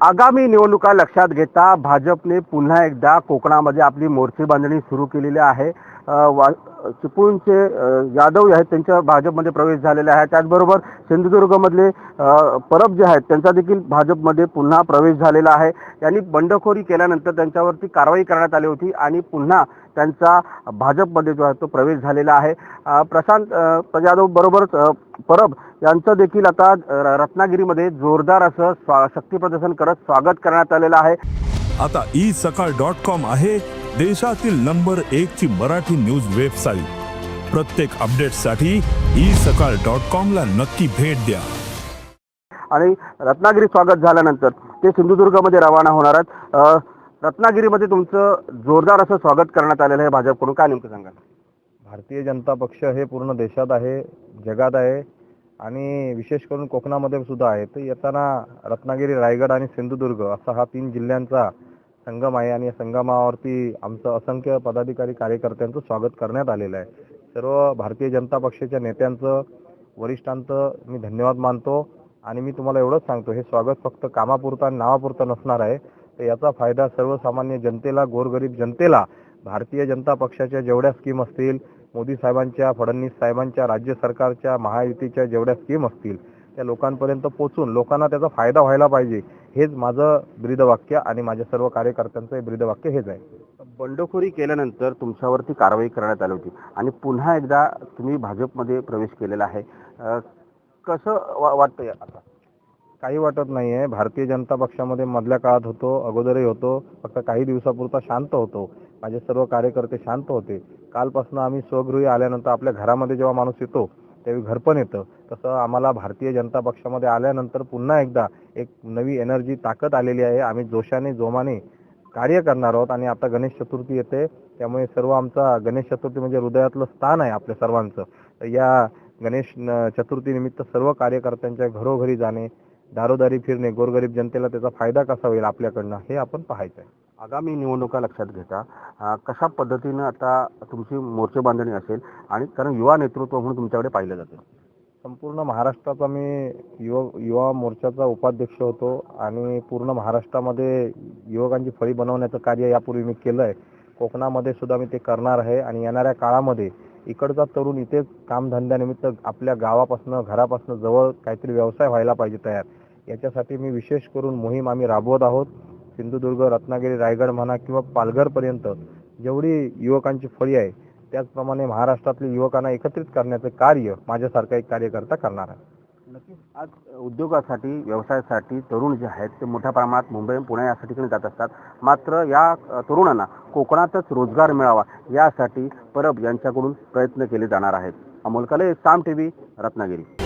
आगामी निवडणुका लक्षात घेता भाजपने पुन्हा एकदा कोकणामध्ये आपली मोर्चे बांधणी सुरू केलेली आहे. वा चिपळूणचे यादव आहेत त्यांच्या भाजपमध्ये प्रवेश झालेला आहे. त्याचबरोबर सिंधुदुर्गमधले परब जे आहेत त्यांचा देखील भाजपमध्ये पुन्हा प्रवेश झालेला आहे. यांनी बंडखोरी केल्यानंतर त्यांच्यावरती कारवाई करण्यात आली होती आणि पुन्हा त्यांचा भाजपमध्ये जो आहे तो प्रवेश झालेला आहे. प्रशांत यादव बरोबरच परब यांचं देखील आता रत्नागिरीमध्ये जोरदार असं स्वा शक्तीप्रदर्शन करत स्वागत करण्यात आलेलं आहे. आता ई सकाळ डॉट कॉम आहे. देशातील नंबर एक ची मराठी न्यूज वेबसाईट. प्रत्येक अपडेटसाठी ई सकाळ डॉट कॉम ला नक्की भेट द्या. आणि रत्नागिरी स्वागत झाल्यानंतर ते सिंधुदुर्गमध्ये रवाना होणार आहेत. रत्नागिरीमध्ये तुमचं जोरदार असं स्वागत करण्यात आलेलं आहे भाजपकडून. काय नेमकं सांगाल? भारतीय जनता पक्ष हे पूर्ण देशात आहे जगात आहे आणि विशेष करून कोकणामध्ये सुद्धा आहे. तर येताना रत्नागिरी रायगड आणि सिंधुदुर्ग असा हा तीन जिल्ह्यांचा संगम आहे आणि या संगमावरती आमचं असंख्य पदाधिकारी कार्यकर्त्यांचं स्वागत करण्यात आलेलं आहे. सर्व भारतीय जनता पक्षाच्या नेत्यांचं वरिष्ठांचं मी धन्यवाद मानतो आणि मी तुम्हाला एवढंच सांगतो हे स्वागत फक्त कामापुरतं आणि नावापुरतं नसणार आहे. तर याचा फायदा सर्वसामान्य जनतेला गोरगरीब जनतेला भारतीय जनता पक्षाच्या जेवढ्या स्कीम असतील मोदी साहेबांच्या फडणवीस साहेबांच्या राज्य सरकारच्या महायुतीच्या जेवढ्या स्कीम असतील त्या लोकांपर्यंत पोचून लोकांना त्याचा फायदा व्हायला पाहिजे हेच माझं ब्रीदवाक्य आणि माझ्या सर्व कार्यकर्त्यांचं ब्रीदवाक्य हेच आहे. बंडखोरी केल्यानंतर तुमच्यावरती कारवाई करण्यात आली होती आणि पुन्हा एकदा तुम्ही भाजपमध्ये प्रवेश केलेला आहे. कसं वा वाटतंय आता? काही वाटत नाही आहे भारतीय जनता पक्षामध्ये मधल्या काळात होतो अगोदरही होतो फक्त काही दिवसापुरता शांत होतो. माझे सर्व कार्यकर्ते शांत होते. कालपासून आम्ही स्वगृही आल्यानंतर आपल्या घरामध्ये जेव्हा माणूस येतो त्यावेळी घर पण येतं. तसं आम्हाला भारतीय जनता पक्षामध्ये आल्यानंतर पुन्हा एकदा एक नवी एनर्जी ताकद आलेली आहे. आम्ही जोशाने जोमाने कार्य करणार आहोत आणि आता गणेश चतुर्थी येते. त्यामुळे सर्व आमचा गणेश चतुर्थी म्हणजे हृदयातलं स्थान आहे आपल्या सर्वांचं. तर या गणेश चतुर्थी चतुर्थीनिमित्त सर्व कार्यकर्त्यांच्या घरोघरी जाणे दारोदारी फिरणे गोरगरीब जनतेला त्याचा फायदा कसा होईल आपल्याकडनं हे आपण पाहायचं आहे आगामी निवडणुका लक्षात घेता कशा पद्धतीनं आता तुमची मोर्चे बांधणी असेल आणि कारण युवा नेतृत्व म्हणून तुमच्याकडे पाहिलं जातं? संपूर्ण महाराष्ट्राचा मी युवा युवा मोर्चाचा उपाध्यक्ष होतो आणि पूर्ण महाराष्ट्रामध्ये युवकांची फळी बनवण्याचं कार्य यापूर्वी मी केलं आहे कोकणामध्ये सुद्धा मी ते करणार आहे आणि येणाऱ्या काळामध्ये इकडचा तरुण इथेच कामधंद्यानिमित्त आपल्या गावापासून घरापासून जवळ काहीतरी व्यवसाय व्हायला पाहिजे तयार. याच्यासाठी मी विशेष करून मोहीम आम्ही राबवत आहोत. सिंधुदुर्ग रत्नागिरी रायगड म्हणा किंवा पालघरपर्यंत जेवढी युवकांची फळी आहे त्याचप्रमाणे महाराष्ट्रातील युवकांना एकत्रित करण्याचं कार्य माझ्यासारखा एक कार्यकर्ता करणार आहे. नक्कीच. आज उद्योगासाठी व्यवसायासाठी तरुण जे आहेत ते मोठ्या प्रमाणात मुंबई पुणे यासाठी ठिकाणी जात असतात. मात्र या तरुणांना कोकणातच रोजगार मिळावा यासाठी परब यांच्याकडून प्रयत्न केले जाणार आहेत. अमोल कले साम टी व्ही रत्नागिरी.